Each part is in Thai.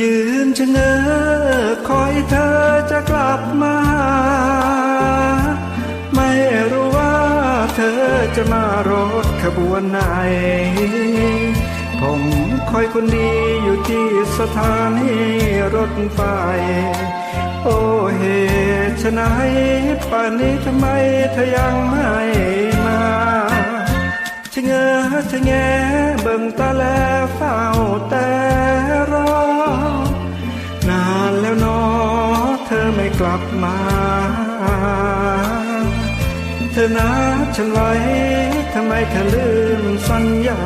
ยืนชะเง้อคอยเธอจะกลับมา ไม่รู้ว่าเธอจะมารถขบวนไหน ผมคอยคนดีอยู่ที่สถานีรถไฟ โอ้เหตุไฉนป่านนี้ทำไมเธอยังไม่มาชะเง้อชะแงเบิ่งตาแลเฝ้าแต่ กลับมา เธอนัดฉันไว้ทำไมเธอลืมสัญญา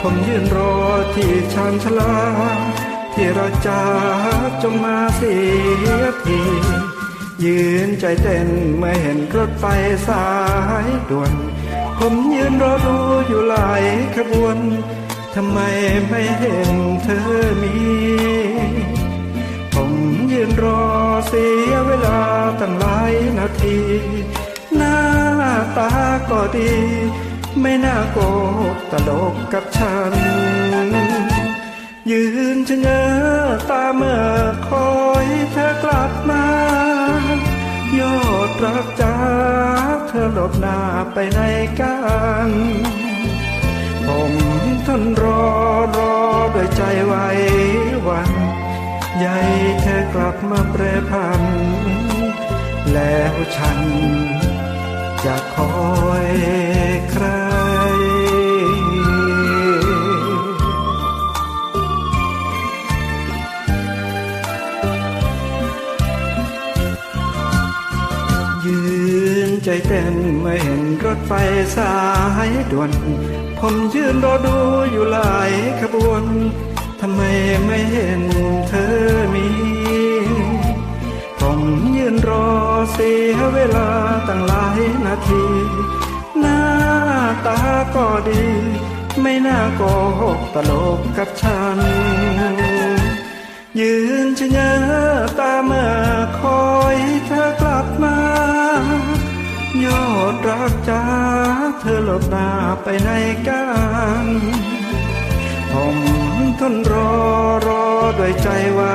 ผมยืนรอที่ชานชลา ที่เราจะจงมาเสียทียืนใจเต้นเมื่อเห็นรถไฟสายด่วน ผมยืนรอดูอยู่หลายขบวน ทำไมไม่เห็นเธอมี เสียเวลาตั้งหลายนาที หน้าตาก็ดี ไม่น่าโกกตลกกับฉัน ยืนชะเง้อตาเมื่อคอยเธอกลับมา ยอดรักจ้าเธอหลบหน้าไปในกันผมทนรอรอด้วยใจไว้ บมาแปรพัน แล้วฉันจะคอยใคร ยืนใจเต้นเมื่อเห็นรถไฟสายด่วน ผมยืนรอดูอยู่หลายขบวนทำไมไม่เห็นเธอ เสียเวลาตั้งหลายนาที หน้าตาก็ดี ไม่น่าโกหกตลกกับฉัน ยืนชะเง้อตาเมื่อคอยเธอกลับมา ยอดรักจ้าเธอหลบหน้าไปในกันผมทนรอรอด้วยใจไว้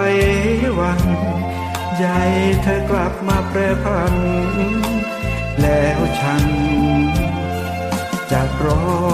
วัน ใจเธอกลับมาแปรพัน แล้วฉันจะรอ